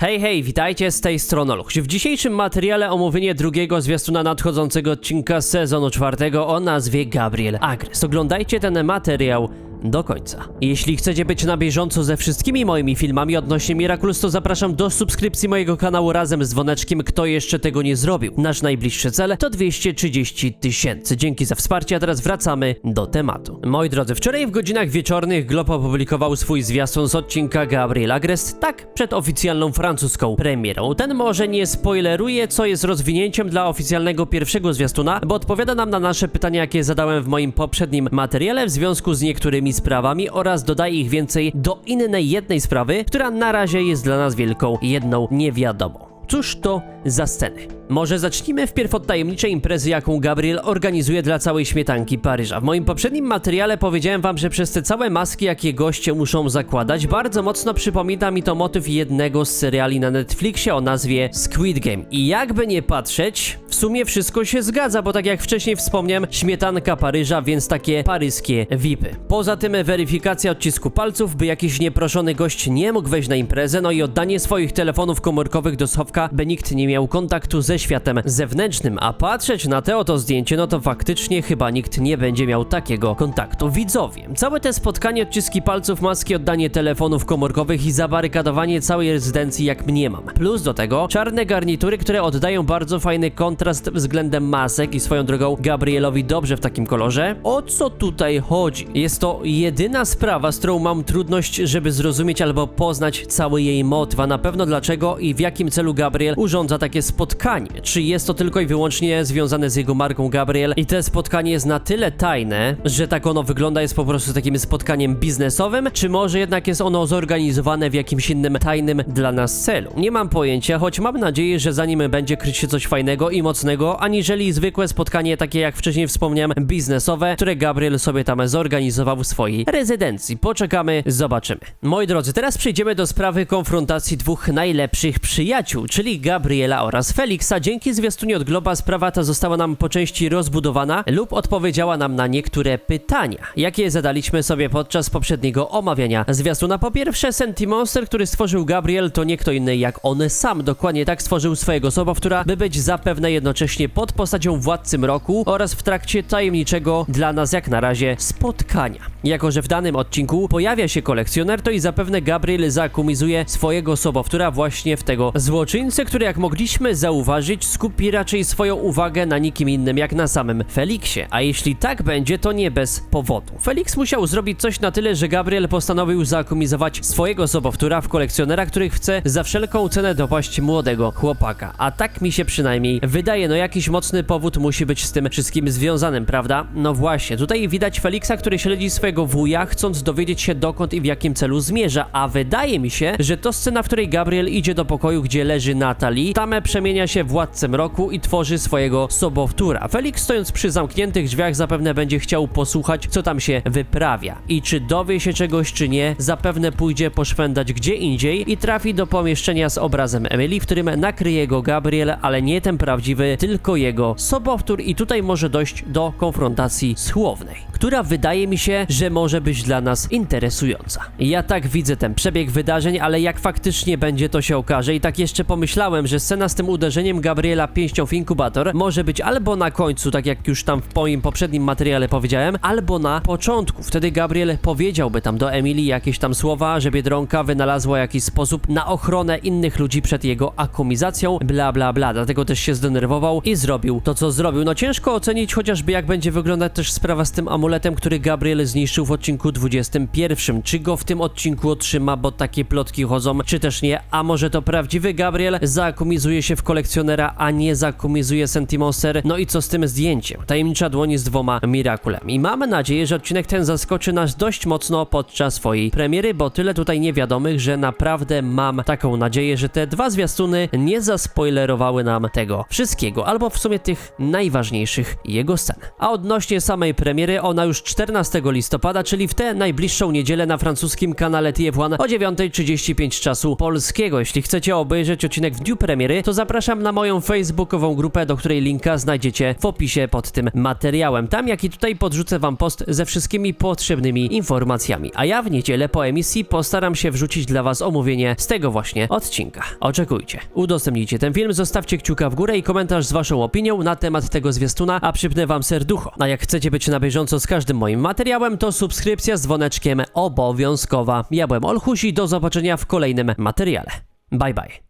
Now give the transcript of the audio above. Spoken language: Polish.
Hej, hej, witajcie z tej strony Oluch. W dzisiejszym materiale omówienie drugiego zwiastuna nadchodzącego odcinka sezonu czwartego o nazwie Gabriel Agres. Oglądajcie ten materiał do końca. Jeśli chcecie być na bieżąco ze wszystkimi moimi filmami odnośnie Miraculous, to zapraszam do subskrypcji mojego kanału razem z dzwoneczkiem, kto jeszcze tego nie zrobił. Nasz najbliższy cel to 230 tysięcy. Dzięki za wsparcie, a teraz wracamy do tematu. Moi drodzy, wczoraj w godzinach wieczornych Glob opublikował swój zwiastun z odcinka Gabriel Agres, tak przed oficjalną francuską premierą. Ten może nie spoileruje, co jest rozwinięciem dla oficjalnego pierwszego zwiastuna, bo odpowiada nam na nasze pytania, jakie zadałem w moim poprzednim materiale w związku z niektórymi sprawami oraz dodaje ich więcej do innej jednej sprawy, która na razie jest dla nas wielką jedną niewiadomą. Cóż to za sceny? Może zacznijmy wpierw od tajemniczej imprezy, jaką Gabriel organizuje dla całej śmietanki Paryża. W moim poprzednim materiale powiedziałem wam, że przez te całe maski, jakie goście muszą zakładać, bardzo mocno przypomina mi to motyw jednego z seriali na Netflixie o nazwie Squid Game. I jakby nie patrzeć, w sumie wszystko się zgadza, bo tak jak wcześniej wspomniałem, śmietanka Paryża, więc takie paryskie VIPy. Poza tym weryfikacja odcisku palców, by jakiś nieproszony gość nie mógł wejść na imprezę, no i oddanie swoich telefonów komórkowych do schowka, by nikt nie miał kontaktu ze światem zewnętrznym, a patrzeć na te oto zdjęcie, no to faktycznie chyba nikt nie będzie miał takiego kontaktu. Widzowie, całe te spotkanie, odciski palców, maski, oddanie telefonów komórkowych i zabarykadowanie całej rezydencji jak mniemam. Plus do tego czarne garnitury, które oddają bardzo fajny kontrast względem masek i swoją drogą Gabrielowi dobrze w takim kolorze. O co tutaj chodzi? Jest to jedyna sprawa, z którą mam trudność, żeby zrozumieć albo poznać cały jej motyw, a na pewno dlaczego i w jakim celu Gabriel urządza takie spotkanie. Czy jest to tylko i wyłącznie związane z jego marką Gabriel i te spotkanie jest na tyle tajne, że tak ono wygląda, jest po prostu takim spotkaniem biznesowym, czy może jednak jest ono zorganizowane w jakimś innym tajnym dla nas celu? Nie mam pojęcia, choć mam nadzieję, że za nim będzie kryć się coś fajnego i mocnego, aniżeli zwykłe spotkanie takie jak wcześniej wspomniałem, biznesowe, które Gabriel sobie tam zorganizował w swojej rezydencji. Poczekamy, zobaczymy. Moi drodzy, teraz przejdziemy do sprawy konfrontacji dwóch najlepszych przyjaciół, czyli Gabriela oraz Felixa. Dzięki zwiastunie od Globa sprawa ta została nam po części rozbudowana lub odpowiedziała nam na niektóre pytania, jakie zadaliśmy sobie podczas poprzedniego omawiania zwiastuna. Po pierwsze, Sentimonster, który stworzył Gabriel, to nie kto inny jak on sam. Dokładnie tak stworzył swojego sobowtóra, by być zapewne jednocześnie pod postacią Władcy Mroku oraz w trakcie tajemniczego dla nas jak na razie spotkania. Jako, że w danym odcinku pojawia się kolekcjoner, to i zapewne Gabriel zakumizuje swojego sobowtóra właśnie w tego złoczyńcę, który jak mogliśmy zauważyć skupi raczej swoją uwagę na nikim innym jak na samym Feliksie. A jeśli tak będzie, to nie bez powodu. Felix musiał zrobić coś na tyle, że Gabriel postanowił zakumizować swojego sobowtóra w kolekcjonera, który chce za wszelką cenę dopaść młodego chłopaka. A tak mi się przynajmniej wydaje, no jakiś mocny powód musi być z tym wszystkim związanym, prawda? No właśnie, tutaj widać Feliksa, który śledzi swojego wuja, chcąc dowiedzieć się dokąd i w jakim celu zmierza, a wydaje mi się, że to scena, w której Gabriel idzie do pokoju, gdzie leży Natalie, tam przemienia się władcę mroku i tworzy swojego sobowtóra. Felix stojąc przy zamkniętych drzwiach zapewne będzie chciał posłuchać, co tam się wyprawia. I czy dowie się czegoś, czy nie, zapewne pójdzie poszwendać gdzie indziej i trafi do pomieszczenia z obrazem Emily, w którym nakryje go Gabriel, ale nie ten prawdziwy, tylko jego sobowtór i tutaj może dojść do konfrontacji słownej, która wydaje mi się, że może być dla nas interesująca. Ja tak widzę ten przebieg wydarzeń, ale jak faktycznie będzie to się okaże i tak jeszcze pomyślałem, że scena z tym uderzeniem Gabriela pięścią w inkubator może być albo na końcu, tak jak już tam w moim poprzednim materiale powiedziałem, albo na początku. Wtedy Gabriel powiedziałby tam do Emilii jakieś tam słowa, że Biedronka wynalazła jakiś sposób na ochronę innych ludzi przed jego akumizacją, bla bla bla. Dlatego też się zdenerwował i zrobił to, co zrobił. No ciężko ocenić chociażby jak będzie wyglądać też sprawa z tym amuletem, który Gabriel zniszczył w odcinku 21. Czy go w tym odcinku otrzyma, bo takie plotki chodzą, czy też nie? A może to prawdziwy Gabriel zaakumizuje się w kolekcjonera, a nie zaakumizuje Sentimonster? No i co z tym zdjęciem? Tajemnicza dłoń z dwoma Miraculem. I mamy nadzieję, że odcinek ten zaskoczy nas dość mocno podczas swojej premiery, bo tyle tutaj niewiadomych, że naprawdę mam taką nadzieję, że te dwa zwiastuny nie zaspoilerowały nam tego wszystkiego, albo w sumie tych najważniejszych jego scen. A odnośnie samej premiery, ona już 14 listopada listopada, czyli w tę najbliższą niedzielę na francuskim kanale TF1 o 9.35 czasu polskiego. Jeśli chcecie obejrzeć odcinek w dniu premiery, to zapraszam na moją facebookową grupę, do której linka znajdziecie w opisie pod tym materiałem. Tam, jak i tutaj podrzucę wam post ze wszystkimi potrzebnymi informacjami. A ja w niedzielę po emisji postaram się wrzucić dla was omówienie z tego właśnie odcinka. Oczekujcie. Udostępnijcie ten film, zostawcie kciuka w górę i komentarz z waszą opinią na temat tego zwiastuna, a przypnę wam serducho. A jak chcecie być na bieżąco z każdym moim materiałem, to subskrypcja z dzwoneczkiem obowiązkowa. Ja byłem Olchuś i do zobaczenia w kolejnym materiale. Bye bye.